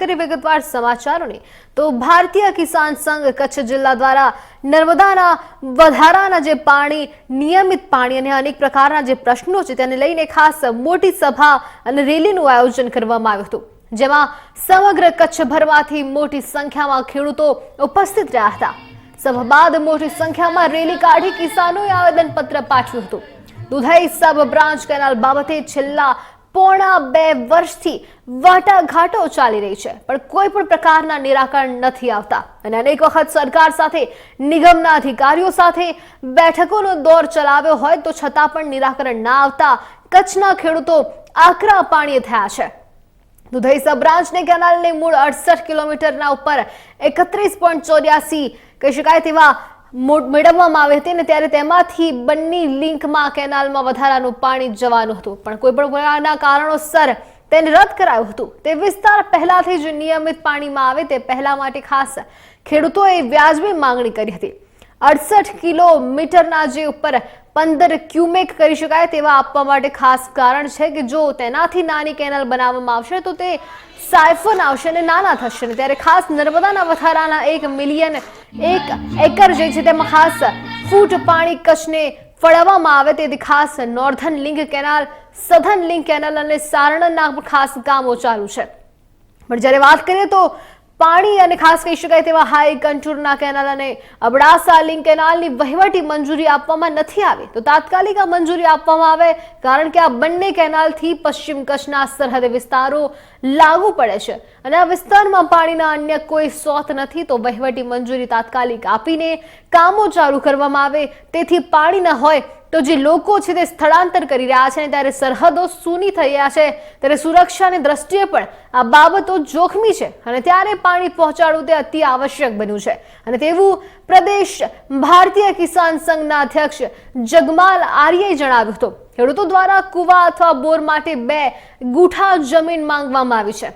કરી વિગતવાર તો ભારતીય કિસાન સંઘ કચ્છ જિલ્લા દ્વારા નર્મદાના વધારાના જે પાણી, નિયમિત પાણી અને અનેક પ્રકારના જે પ્રશ્નો છે તેને લઈને ખાસ મોટી સભા અને રેલીનું આયોજન કરવામાં આવ્યું હતું, જેમાં સમગ્ર કચ્છભરમાંથી મોટી સંખ્યામાં ખેડૂતો ઉપસ્થિત રહ્યા હતા. સભા બાદ મોટી સંખ્યામાં રેલી કાઢી કિસાનોએ આવેદનપત્ર પાઠવ્યું હતું. દુધઈ સબ બ્રાન્ચ કેનાલ બાબતે છેલ્લા પોણા બે વર્ષથી વાટાઘાટો ચાલી રહી છે, પણ કોઈ પણ પ્રકારના નિરાકરણ નથી આવતા. અને અનેક વખત સરકાર સાથે, નિગમના અધિકારીઓ સાથે બેઠકોનો દોર ચલાવ્યો હોય તો છતાં પણ નિરાકરણ ના આવતા કચ્છના ખેડૂતો આકરા પાણીએ થયા છે. દુધઈ સબ બ્રાન્ચને કેનાલને મૂળ અડસઠ કિલોમીટરના ઉપર એકત્રીસ પોઈન્ટ ચોર્યાસી કહી શકાય તેવા મેળવવામાં આવી હતી અને ત્યારે તેમાંથી બંને લિંકમાં, કેનાલમાં વધારાનું પાણી જવાનું હતું. પણ કોઈ પણ પ્રકારના કારણોસર તેને રદ કરાયું હતું. તે વિસ્તાર પહેલાથી જ નિયમિત પાણીમાં આવે તે પહેલા માટે ખાસ ખેડૂતોએ વ્યાજબી માંગણી કરી હતી. અડસઠ કિલોમીટરના જે ઉપર પંદર ક્યુમેક કરી શકાય તેવા આપવા માટે ખાસ કારણ છે કે જો તેનાથી નાની કેનાલ બનાવવામાં આવશે તો તે સાયફન આવશે અને નાના થશે ત્યારે ખાસ નર્મદાના વધારાના એક મિલિયન એક એકર જે છે તેમાં ખાસ ફૂટ પાણી કચ્છને ફળવવામાં આવે તેથી ખાસ નોર્ધન લિંક કેનાલ, સધન લિંક કેનાલ અને સારણના ખાસ કામો ચાલુ છે. પણ જ્યારે વાત કરીએ તો પાણી અને ખાસ કહી શકાય તેવા હાઈ કંટુરના કેનાલ અને અબડાસા લિંક કેનાલની વહીવટી મંજૂરી આપવામાં નથી આવી. તો તાત્કાલિક આ મંજૂરી આપવામાં આવે કારણ કે આ બંને કેનાલથી પશ્ચિમ કચ્છના સરહદ વિસ્તારો લાગુ પડે છે. અને આ વિસ્તારમાં પાણીના અન્ય કોઈ સોત નથી, તો વહીવટી મંજૂરી તાત્કાલિક આપીને કામો ચાલુ કરવામાં આવે. તેથી પાણી ન હોય તો જે લોકો છે તે સ્થળાંતર કરી રહ્યા છે અને ત્યારે સરહદો સૂની થઈ રહ્યા છે. ત્યારે સુરક્ષાની દ્રષ્ટિએ પણ આ બાબતો જોખમી છે અને ત્યારે પાણી પહોંચાડવું તે અતિ આવશ્યક બન્યું છે. અને તેવું પ્રદેશ ભારતીય કિસાન સંઘના અધ્યક્ષ જગમાલ આર્યએ જણાવ્યું હતું. ખેડૂતો દ્વારા કુવા અથવા બોર માટે બે ગુઠા જમીન માંગવામાં આવી છે.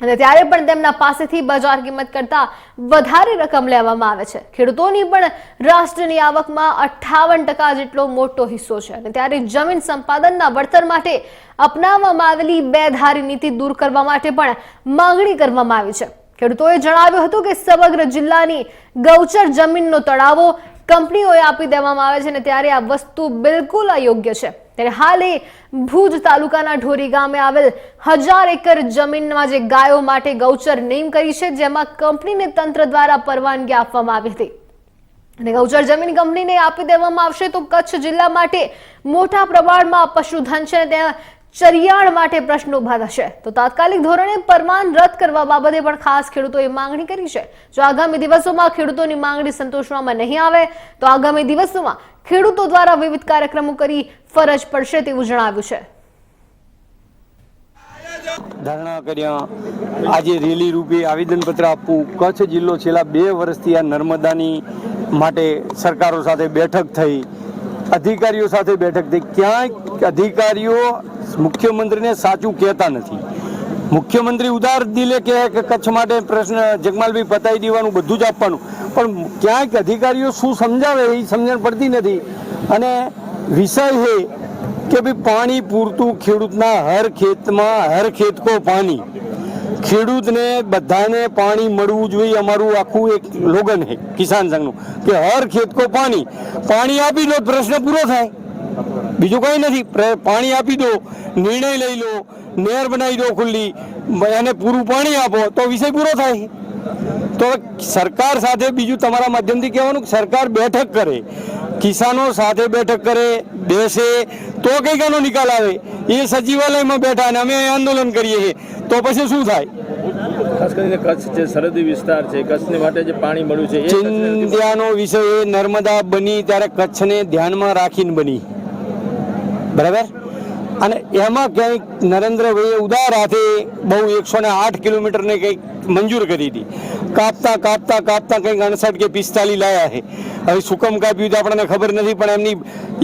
અને ત્યારે પણ તેમના પાસેથી બજાર કિંમત કરતા વધારે રકમ લેવામાં આવે છે. ખેડૂતોની પણ રાષ્ટ્રની આવકમાં અઠ્ઠાવન ટકા જેટલો મોટો હિસ્સો છે અને ત્યારે જમીન સંપાદનના વળતર માટે અપનાવવામાં આવેલી બે ધારી નીતિ દૂર કરવા માટે પણ માંગણી કરવામાં આવી છે. ખેડૂતોએ જણાવ્યું હતું કે સમગ્ર જિલ્લાની ગૌચર જમીનનો તળાવો કંપનીઓએ આપી દેવામાં આવે છે અને ત્યારે આ વસ્તુ બિલકુલ અયોગ્ય છે. ત્યારે એ ભુજ તાલુકાના ઢોરી ગામે આવેલ હજાર એકર જમીનમાં જે ગાયો માટે ગૌચર નેમ કરી છે, જેમાં કંપનીને તંત્ર દ્વારા પરવાનગી આપવામાં આવી હતી. અને ગૌચર જમીન કંપનીને આપી દેવામાં આવશે તો કચ્છ જિલ્લા માટે મોટા પ્રમાણમાં પશુધન છે ત્યાં ચરિયાણ માટે પ્રશ્નો ઊભા થશે. તો તાત્કાલિક ધોરણે પરમાન રદ કરવા બાબતે પણ ખાસ ખેડૂતોએ માંગણી કરી છે. જો આગામી દિવસોમાં ખેડૂતોની માંગણી સંતોષવામાં નહીં આવે, તો આગામી દિવસોમાં ખેડૂતો દ્વારા વિવિધ કાર્યક્રમો કરી ફરજ પડશે તેવું જણાવ્યું છે. ધરણા કર્યા. આજે રેલી રૂપે આવેદનપત્ર આપવું. કચ્છ જિલ્લો છેલ્લા બે વર્ષથી આ નર્મદાની માટે સરકારો સાથે બેઠક થઈ. અધિકારીઓ સાથે બેઠક થઈ. ક્યાંય અધિકારીઓ મુખ્યમંત્રીને સાચું કહેતા નથી. મુખ્યમંત્રી ઉદાર દિલે કહે કે કચ્છ માટે પ્રશ્ન જગમાલભાઈ પતાવી દેવાનું બધું જ આપવાનું. પણ ક્યાંક અધિકારીઓ શું સમજાવે એ સમજણ પડતી નથી. અને વિષય છે કે ભાઈ પાણી પૂરતું ખેડૂતના હર ખેતમાં હર ખેત કો પાણી. ખેડૂતને બધાને પાણી મળવું જોઈએ અમારું આખું એક લોગન છે કિસાન સંઘનું. કે હર ખેત કો પાણી. પાણી આપી લો પ્રશ્ન પૂરો થાય. બીજું કંઈ નથી. પાણી આપી દો નિર્ણય લઈ લો નહેર બનાવી દો ખુલ્લી એને પૂરું પાણી આપો તો વિષય પૂરો થાય. તો સરકાર સાથે બીજું તમારા માધ્યમથી કહેવાનું કે સરકાર બેઠક કરે. કિસાનો સાથે બેઠક કરે બેસે તો કંઈક આનો નિકાલ આવે. એ સચિવાલયમાં બેઠા અને અમે આંદોલન કરીએ છીએ. તો પછી શું થાય? ખાસ કરીને કચ્છ જે સરહદી વિસ્તાર છે કચ્છને માટે જે પાણી મળ્યું છે ચિંધ્યાનો વિષય નર્મદા બની ત્યારે કચ્છને ધ્યાનમાં રાખીને બની. બરાબર? અને એમાં કંઈક નરેન્દ્રભાઈએ ઉદાર હાથે બહુ એકસો ને આઠ કિલોમીટરને કંઈક મંજૂર કરી હતી. કાપતા કાપતા કાપતા કંઈક અડસઠ કે પિસ્તાલીસ લાયા છે. હવે સુકમ કાપ્યું તો આપણને ખબર નથી, પણ એમની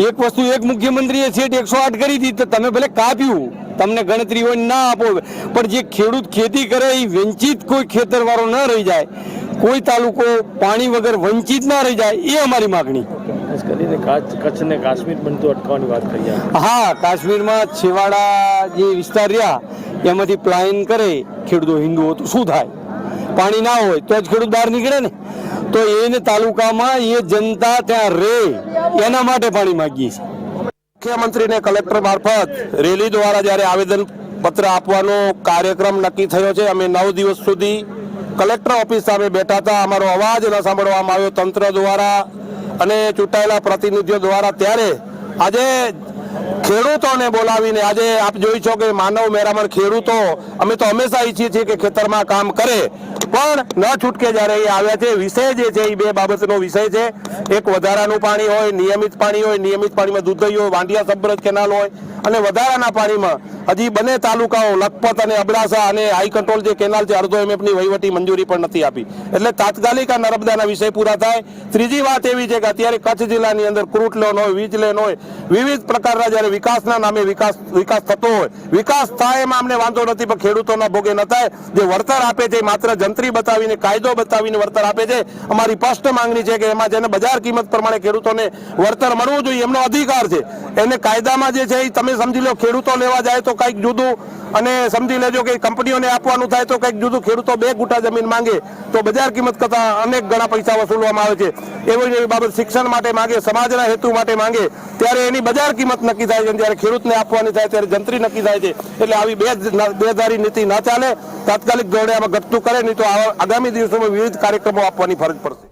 એક વસ્તુ એક મુખ્યમંત્રીએ છેટ એકસો આઠ કરી હતી, તો તમે ભલે કાપ્યું, તમને ગણતરી હોય ના આપો, પણ જે ખેડૂત ખેતી કરે એ વંચિત કોઈ ખેતરવાળો ન રહી જાય. કોઈ તાલુકો પાણી વગર વંચિત ના રહી જાય, એ અમારી માગણી. કરીને કચ્છ કચ્છને કાશ્મીર બનતું અટકાવવાની વાત કરી હા કાશ્મીરમાં છેવાડા જે વિસ્તાર રહ્યા એમાંથી પ્લાન કરે ખેડૂતો હિન્દુઓ તો શું થાય? પાણી ના હોય તો જ ખેડૂત બહાર નીકળે ને. તો એને તાલુકામાં એ જનતા ત્યાં રહે એના માટે પાણી માગીએ છીએ. મુખ્યમંત્રીને કલેક્ટર મારફત રેલી દ્વારા જ્યારે આવેદન પત્ર આપવાનો કાર્યક્રમ નક્કી થયો છે અમે નવ દિવસ સુધી કલેક્ટર ઓફિસ સામે બેઠા હતા. અમારો અવાજ ન સાંભળવામાં આવ્યો. તંત્ર દ્વારા અને ચૂંટાયેલા પ્રતિનિધિઓ દ્વારા ત્યારે આજે ખેડૂતોને બોલાવીને આજે આપ જોઈ છો કે માનવ મેરામણ ખેડૂતો, અમે તો હંમેશા ઈચ્છીએ છીએ કે ખેતરમાં કામ કરે. પણ ન છૂટકે જ્યારે એ આવ્યા છે, વિષય જે છે એ બે બાબતનો વિષય છે. એક વધારાનું પાણી હોય, નિયમિત પાણી હોય, નિયમિત પાણીમાં દુધઈ હોય વાંડિયા સબ્રજ કેનાલ હોય, અને વધારાના પાણીમાં હજી બંને તાલુકાઓ, લખપત અને અબડાસા અને હાઈ કંટ્રોલ જે કેનાલ છે, અડધો એમએફની વહીવટી મંજૂરી પણ નથી આપી. એટલે તાત્કાલિક આ નર્મદાના વિષય પૂરા થાય. ત્રીજી વાત એવી છે કે અત્યારે કચ્છ જિલ્લાની અંદર ક્રૂટ લોન હોય, વીજ લેન હોય, વિવિધ પ્રકારના જ્યારે વિકાસના નામે વિકાસ વિકાસ થતો હોય, વિકાસ થાય એમાં અમને વાંધો નથી, પણ ખેડૂતોના ભોગે ન થાય. જે વળતર આપે છે માત્ર જંત્રી બતાવીને, કાયદો બતાવીને વળતર આપે છે. અમારી સ્પષ્ટ માંગણી છે કે એમાં જેને બજાર કિંમત પ્રમાણે ખેડૂતોને વળતર મળવું જોઈએ, એમનો અધિકાર છે. એને કાયદામાં જે છે એ તમે સમજી લો, ખેડૂતો લેવા જાય તો કંઈક જુદું અને સમજી લેજો કે કંપનીઓને આપવાનું થાય તો કંઈક જુદું ખેડૂતો બે ગુટા જમીન માંગે તો બજાર કિંમત કરતા અનેક ગણા પૈસા વસૂલવામાં આવે છે. એવી એવી બાબત શિક્ષણ માટે માંગે, સમાજના હેતુ માટે માંગે. ત્યારે એની બજાર કિંમત નક્કી થાય છે. જ્યારે ખેડૂતને આપવાની થાય ત્યારે જંત્રી નક્કી થાય છે. એટલે આવી બે બેધારી નીતિ ના ચાલે. તાત્કાલિક ધોરણે આમાં ઘટતું કરે, નહીં તો આગામી દિવસોમાં વિવિધ કાર્યક્રમો આપવાની ફરજ પડશે.